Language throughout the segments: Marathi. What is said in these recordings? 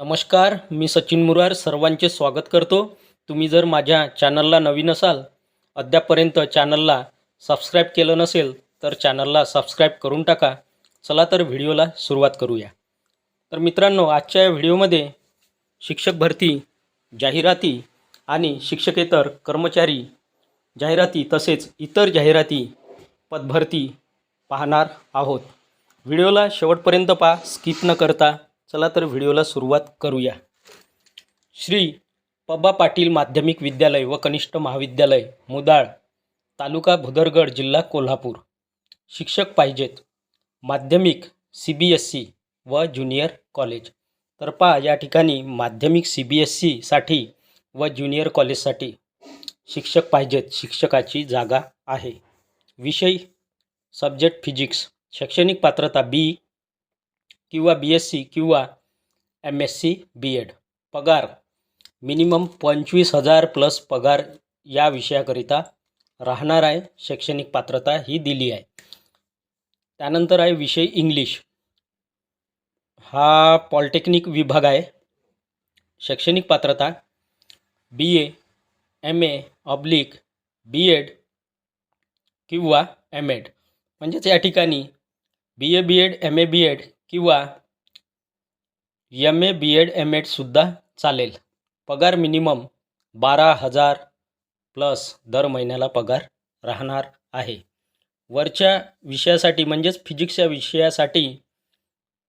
नमस्कार मी सचिन मुरार सर्वांचे स्वागत करतो. तुम्ही जर माझ्या चॅनलला नवीन असाल अद्यापपर्यंत चॅनलला सबस्क्राईब केलं नसेल तर चॅनलला सबस्क्राईब करून टाका. चला तर व्हिडिओला सुरुवात करूया. तर मित्रांनो आजच्या या व्हिडिओमध्ये शिक्षक भरती जाहिराती आणि शिक्षकेतर कर्मचारी जाहिराती तसेच इतर जाहिराती पदभरती पाहणार आहोत. व्हिडिओला शेवटपर्यंत पहा स्किप न करता. चला तर व्हिडिओला सुरुवात करूया. श्री पब्बा पाटील माध्यमिक विद्यालय व कनिष्ठ महाविद्यालय मुदाळ तालुका भुदरगड जिल्हा कोल्हापूर. शिक्षक पाहिजेत. माध्यमिक सी बी एस सी व ज्युनियर कॉलेज. तर पहा या ठिकाणी माध्यमिक सी बी एस सीसाठी व ज्युनियर कॉलेजसाठी शिक्षक पाहिजेत. शिक्षकाची जागा आहे. विषय सब्जेक्ट फिजिक्स शैक्षणिक पात्रता बी किंवा बी एस सी किंवा M S C B Ed पगार मिनिमम पंचवीस हजार प्लस पगार या विषयाकरिता राहणार आहे शैक्षणिक पात्रता ही दिली आहे. त्यानंतर आहे विषय इंग्लिश. हा पॉलिटेक्निक विभाग आहे. शैक्षणिक पात्रता B A M A oblique B Ed किंवा एम एड म्हणजेच या ठिकाणी B A B Ed M A B Ed किंवा M A B Ed M एडसुद्धा चालेल. पगार मिनिमम बारा हजार प्लस दर महिन्याला पगार राहणार आहे. वरच्या विषयासाठी म्हणजेच फिजिक्सच्या विषयासाठी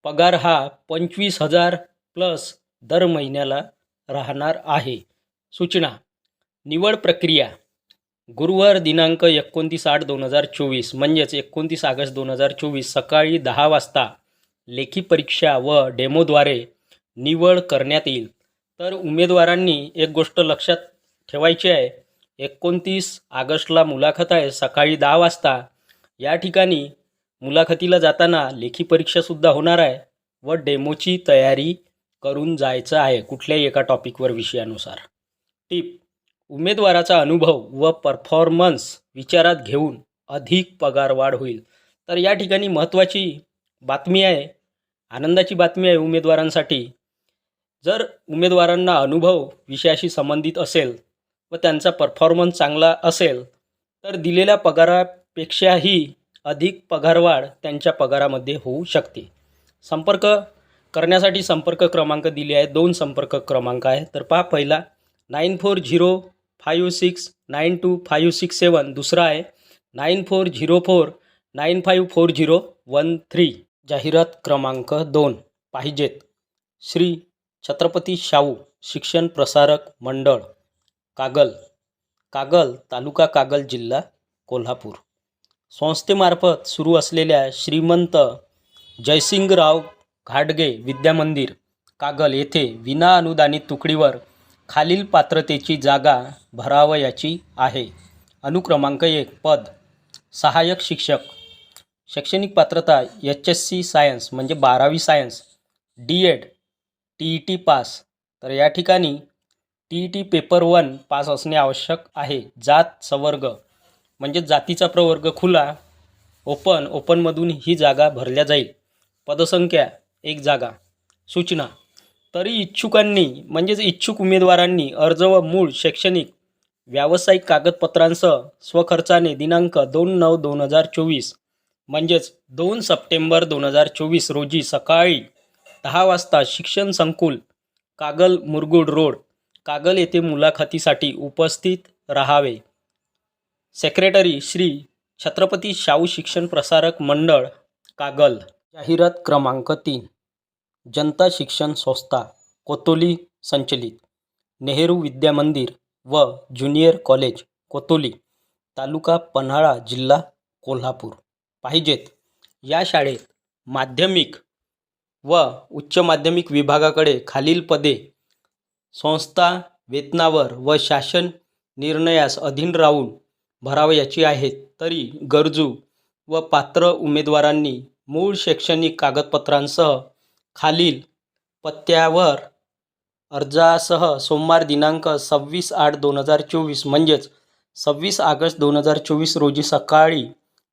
पगार हा पंचवीस हजार प्लस दर महिन्याला राहणार आहे. सूचना. निवड प्रक्रिया. गुरुवार दिनांक एकोणतीस आठ दोन हजार चोवीस म्हणजेच एकोणतीस ऑगस्ट दोन हजार चोवीस सकाळी दहा वाजता लेखी परीक्षा व डेमोद्वारे निवड करण्यात येईल. तर उमेदवारांनी एक गोष्ट लक्षात ठेवायची आहे. एकोणतीस ऑगस्टला मुलाखत आहे. सकाळी दहा वाजता. या ठिकाणी मुलाखतीला जाताना लेखी परीक्षासुद्धा होणार आहे व डेमोची तयारी करून जायचं आहे कुठल्याही एका टॉपिकवर विषयानुसार. टिप उमेदवाराचा अनुभव व परफॉर्मन्स विचारात घेऊन अधिक पगारवाढ होईल. तर या ठिकाणी महत्त्वाची बातमी आहे आनंदाची बातमी आहे उमेदवारांसाठी. जर उमेदवारांना अनुभव विषयाशी संबंधित असेल व त्यांचा परफॉर्मन्स चांगला असेल तर दिलेल्या पगारापेक्षाही अधिक पगारवाढ त्यांच्या पगारामध्ये होऊ शकते. संपर्क करण्यासाठी संपर्क क्रमांक दिले आहे दोन संपर्क क्रमांक आहे तर पहा पहिला nine four zero five six nine two five six seven दुसरा आहे nine four zero four nine five four zero one three. जाहिरात क्रमांक दोन पाहिजेत. श्री छत्रपती शाहू शिक्षण प्रसारक मंडळ कागल. कागल तालुका कागल जिल्हा कोल्हापूर. संस्थेमार्फत सुरू असलेल्या श्रीमंत जयसिंगराव घाटगे विद्यामंदिर कागल येथे विना अनुदानित तुकडीवर खालील पात्रतेची जागा भरावयाची आहे. अनुक्रमांक एक पद. सहाय्यक शिक्षक शैक्षणिक पात्रता एच एस सी सायन्स म्हणजे बारावी science D Ed T E T pass. तर या ठिकाणी T E T paper one pass असणे आवश्यक आहे. जात सवर्ग म्हणजे जातीचा प्रवर्ग खुला ओपन ओपनमधून ही जागा भरल्या जाईल. पदसंख्या एक जागा. सूचना तरी इच्छुकांनी म्हणजेच इच्छुक उमेदवारांनी अर्ज व मूळ शैक्षणिक व्यावसायिक कागदपत्रांसह स्वखर्चाने दिनांक दोन नऊ दोन हजार चोवीस म्हणजेच दोन सप्टेंबर दोन हजार चोवीस रोजी सकाळी दहा वाजता शिक्षण संकुल कागल मुरगुड रोड कागल येथे मुलाखतीसाठी उपस्थित राहावे. सेक्रेटरी श्री छत्रपती शाहू शिक्षण प्रसारक मंडळ कागल. जाहिरात क्रमांक तीन जनता शिक्षण संस्था कोतोली संचलित. नेहरू विद्यामंदिर व ज्युनियर कॉलेज कोतोली तालुका पन्हाळा जिल्हा कोल्हापूर. पाहिजेत. या शाळेत माध्यमिक व उच्च माध्यमिक विभागाकडे खालील पदे संस्था वेतनावर व शासन निर्णयास अधीन राहून भरावयाची आहेत. तरी गरजू व पात्र उमेदवारांनी मूळ शैक्षणिक कागदपत्रांसह खालील पत्त्यावर अर्जासह सोमवार दिनांक सव्वीस आठ दोन हजार चोवीस म्हणजेच सव्वीस ऑगस्ट दोन हजार चोवीस रोजी सकाळी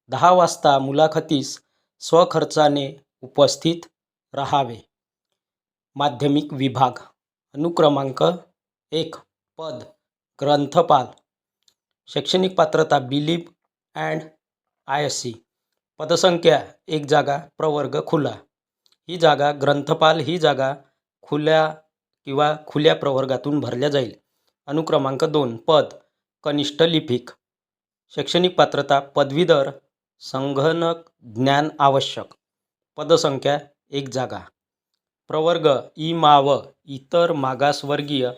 दहा वाजता मुलाखतीस स्वखर्चाने उपस्थित राहावे. माध्यमिक विभाग. अनुक्रमांक एक. पद. ग्रंथपाल. शैक्षणिक पात्रता B Lib and I S C पदसंख्या एक जागा प्रवर्ग खुला. ही जागा ग्रंथपाल ही जागा खुल्या किंवा खुल्या प्रवर्गातून भरल्या जाईल. अनुक्रमांक दोन. पद. कनिष्ठ लिपिक. शैक्षणिक पात्रता पदवीधर संगणक ज्ञान आवश्यक. पदसंख्या एक जागा. प्रवर्ग ई माव इतर मागासवर्गीय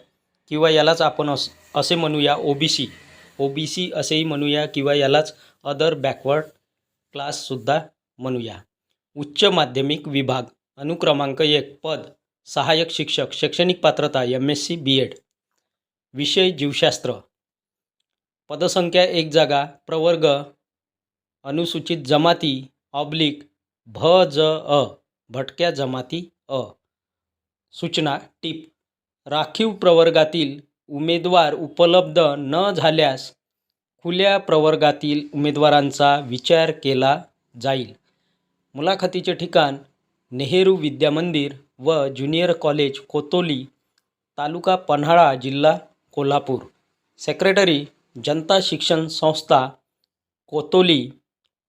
किंवा यालाच आपण अस असे म्हणूया O B C O B C असेही म्हणूया किंवा यालाच अदर बॅकवर्ड क्लाससुद्धा म्हणूया. उच्च माध्यमिक विभाग अनुक्रमांक एक पद सहाय्यक शिक्षक शैक्षणिक पात्रता M S C B Ed विषय जीवशास्त्र. पदसंख्या एक जागा प्रवर्ग अनुसूचित जमाती ऑब्लिक भ ज अ भटक्या जमाती अ. सूचना टीप. राखीव प्रवर्गातील उमेदवार उपलब्ध न झाल्यास खुल्या प्रवर्गातील उमेदवारांचा विचार केला जाईल. मुलाखतीचे ठिकाण नेहरू विद्यामंदिर व ज्युनियर कॉलेज कोतोली तालुका पन्हाळा जिल्हा कोल्हापूर. सेक्रेटरी जनता शिक्षण संस्था कोतोली.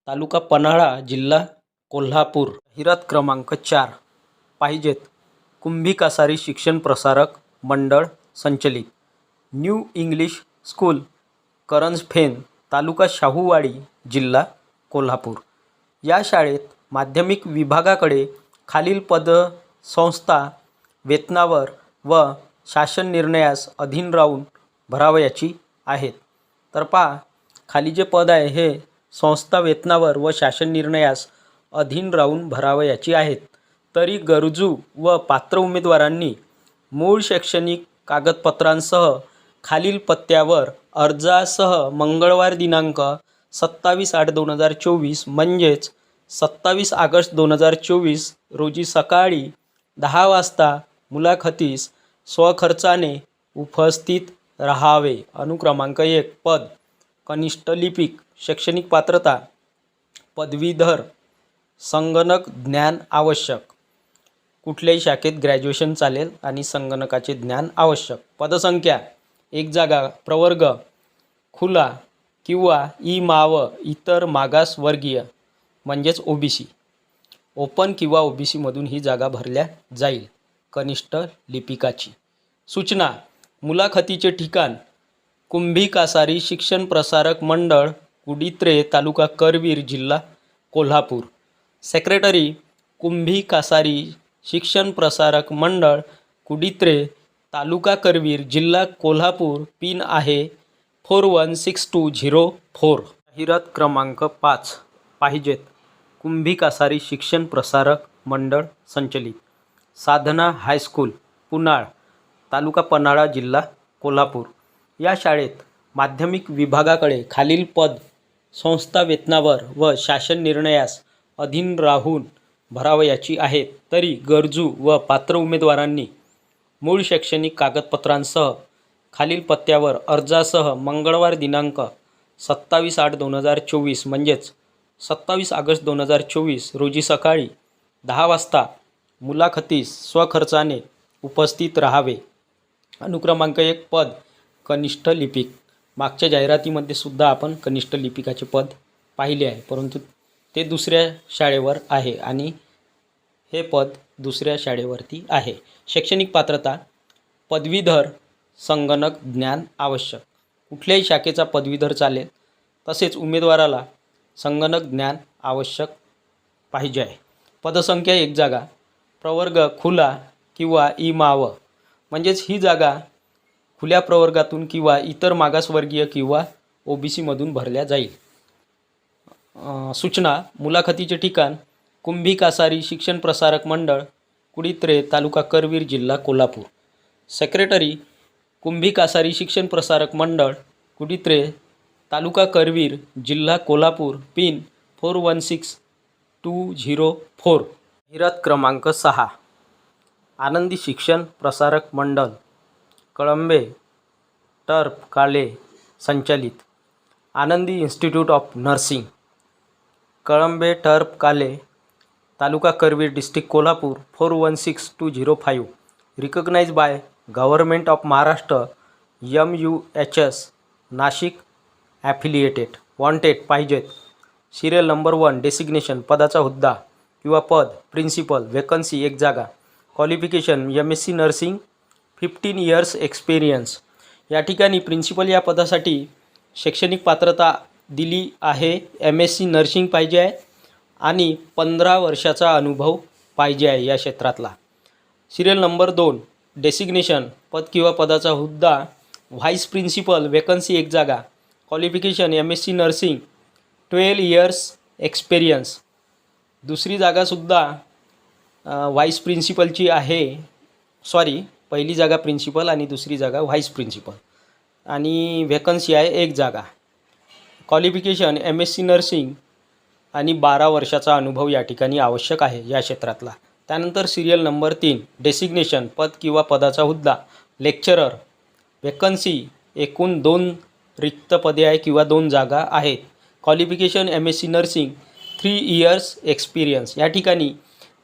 तालुका पन्हाळा जिल्हा कोल्हापूर. हिरत क्रमांक चार. पाहिजेत कुंभी कासारी शिक्षण प्रसारक मंडळ संचलित. New English school Karanjphen taluka Shahuwadi जिल्हा कोल्हापूर. या शाळेत माध्यमिक विभागाकडे खालील पद संस्था वेतनावर व शासन निर्णयास अधीन राहून भरावयाची आहेत. तर पहा खाली जे पद आहे हे संस्था वेतनावर व शासन निर्णयास अधीन राहून भरावयाची आहेत. तरी गरजू व पात्र उमेदवारांनी मूळ शैक्षणिक कागदपत्रांसह खालील पत्त्यावर अर्जासह मंगळवार दिनांक सत्तावीस आठ दोन हजार चोवीस म्हणजेच सत्तावीस ऑगस्ट दोन हजार चोवीस रोजी सकाळी दहा वाजता मुलाखतीस स्वखर्चाने उपस्थित राहावे. अनुक्रमांक एक पद. कनिष्ठ लिपिक शैक्षणिक पात्रता पदवीधर संगणक ज्ञान आवश्यक. कुठल्याही शाखेत ग्रॅज्युएशन चालेल आणि संगणकाचे ज्ञान आवश्यक. पदसंख्या एक जागा प्रवर्ग खुला किंवा ई माव इतर मागासवर्गीय म्हणजेच ओ बी सी ओपन किंवा ओ बी सीमधून ही जागा भरल्या जाईल कनिष्ठ लिपिकाची. सूचना मुलाखतीचे ठिकाण कुंभी कासारी शिक्षण प्रसारक मंडळ कुडित्रे तालुका करवीर जिल्हा कोल्हापूर. सेक्रेटरी कुंभी कासारी शिक्षण प्रसारक मंडळ कुडित्रे तालुका करवीर जिल्हा कोल्हापूर पिन आहे four one six two zero four. जाहिरात क्रमांक पाच. पाहिजेत. कुंभी कासारी शिक्षण प्रसारक मंडळ संचलित. साधना हायस्कूल पुनाळ तालुका पन्हाळा जिल्हा कोल्हापूर. या शाळेत माध्यमिक विभागाकडे खालील पद संस्था वेतनावर व शासन निर्णयास अधीन राहून भरावयाची आहेत तरी गरजू व पात्र उमेदवारांनी मूळ शैक्षणिक कागदपत्रांसह खालील पत्त्यावर अर्जासह मंगळवार दिनांक सत्तावीस आठ दोन हजार चोवीस म्हणजेच सत्तावीस ऑगस्ट दोन हजार चोवीस रोजी सकाळी दहा वाजता मुलाखतीस स्वखर्चाने उपस्थित राहावे. अनुक्रमांक एक पद कनिष्ठ लिपिक. मागच्या जाहिरातीमध्ये सुद्धा आपण कनिष्ठ लिपिकाचे पद पाहिले आहे. परंतु ते दुसऱ्या शाळेवर आहे आणि हे पद दुसऱ्या शाळेवरती आहे. शैक्षणिक पात्रता पदवीधर संगणक ज्ञान आवश्यक. कुठल्याही शाखेचा पदवीधर चालेल तसेच उमेदवाराला संगणक ज्ञान आवश्यक पाहिजे आहे. पदसंख्या एक जागा प्रवर्ग खुला किंवा ई माव म्हणजेच ही जागा खुल्या प्रवर्गातून किंवा इतर मागासवर्गीय किंवा ओ बी सीमधून भरल्या जाईल. सूचना मुलाखतीचे ठिकाण कुंभी कासारी शिक्षण प्रसारक मंडळ कुडित्रे तालुका करवीर जिल्हा कोल्हापूर. सेक्रेटरी कुंभी कासारी शिक्षण प्रसारक मंडळ कुडित्रे तालुका करवीर जिल्हा Kolhapur pin four one six two zero four. हिरत क्रमांक सहा. आनंदी शिक्षण प्रसारक मंडळ. कळंबे टर्फ काले संचालित. Anandi institute of nursing. Kalambe Tarf Kale taluka Karveer district Kolhapur four one six two zero five. Recognise by government of Maharashtra M U H S Nashik affiliated wanted पाहिजेत सिरियल नंबर वन डेसिग्नेशन पदाचा हुद्दा किंवा पद प्रिन्सिपल वेकन्सी एक जागा. Qualification M S C nursing fifteen years experience या ठिकाणी प्रिन्सिपल या पदासाठी शैक्षणिक पात्रता दिली आहे. एम एस सी नर्सिंग पाहिजे आहे आणि पंधरा वर्षाचा अनुभव पाहिजे आहे या क्षेत्रातला. सिरियल नंबर दोन डेसिग्नेशन पद किंवा पदाचा हुद्दा व्हाईस प्रिन्सिपल वेकन्सी एक जागा qualification M S C nursing twelve years experience दुसरी जागासुद्धा व्हाईस प्रिन्सिपलची आहे. सॉरी पहिली जागा प्रिन्सिपल आणि दुसरी जागा व्हाईस प्रिन्सिपल आणि व्हॅकन्सी आहे एक जागा. Qualification M S C nursing आणि बारा वर्षाचा अनुभव या ठिकाणी आवश्यक आहे या क्षेत्रातला. त्यानंतर सिरियल नंबर तीन डेसिग्नेशन पद किंवा पदाचा हुद्दा लेक्चरर वेकन्सी एकूण दोन रिक्त पदे आहे किंवा दोन जागा आहेत. Qualification M S C nursing three years experience या ठिकाणी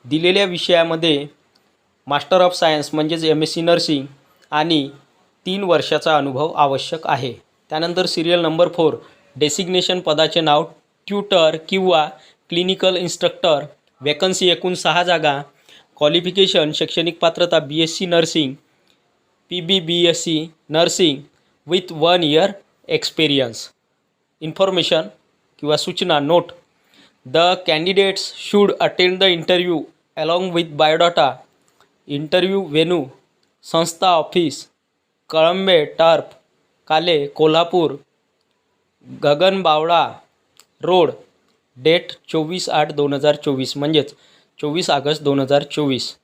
दिलेल्या विषयामध्ये मास्टर ऑफ सायन्स म्हणजेच एम एस सी नर्सिंग आणि तीन वर्षाचा अनुभव आवश्यक आहे. त्यानंतर सिरियल नंबर फोर डेसिग्नेशन पदाचे नाव ट्युटर किंवा क्लिनिकल इन्स्ट्रक्टर वॅकन्सी एकूण सहा जागा क्वालिफिकेशन शैक्षणिक पात्रता B S C nursing P B B S C nursing with one year experience information किंवा सूचना note the candidates should attend the interview along with biodata interview venue संस्था office Kalambe Tarf Kale Kolhapur Gagan Bawda road date चोवीस आठ दोन हजार चोवीस म्हणजेच चोवीस ऑगस्ट दोन हजार चोवीस.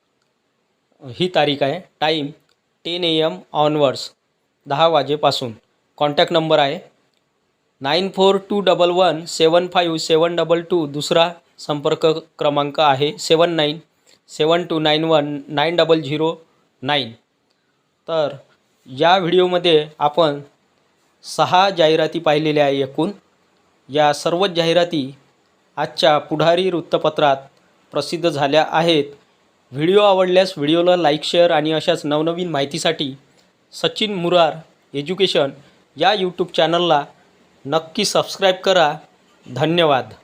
ही तारीख आहे. Time ten A M onwards दहा वाजेपासून. कॉन्टॅक्ट नंबर आहे. Nine four two double one seven five seven double two दुसरा संपर्क क्रमांक आहे. Seven nine seven two nine one nine double zero nine. तर या व्हिडिओमध्ये आपण सहा जाहिराती पाहिलेल्या आहे एकूण. या सर्वच जाहिराती आजच्या पुढारी वृत्तपत्रात प्रसिद्ध झाल्या आहेत. व्हिडिओ आवडल्यास व्हिडिओला लाईक शेअर आणि अशाच नवनवीन माहितीसाठी सचिन मुरार एज्युकेशन या यूट्यूब चॅनलला नक्की सबस्क्राईब करा. धन्यवाद.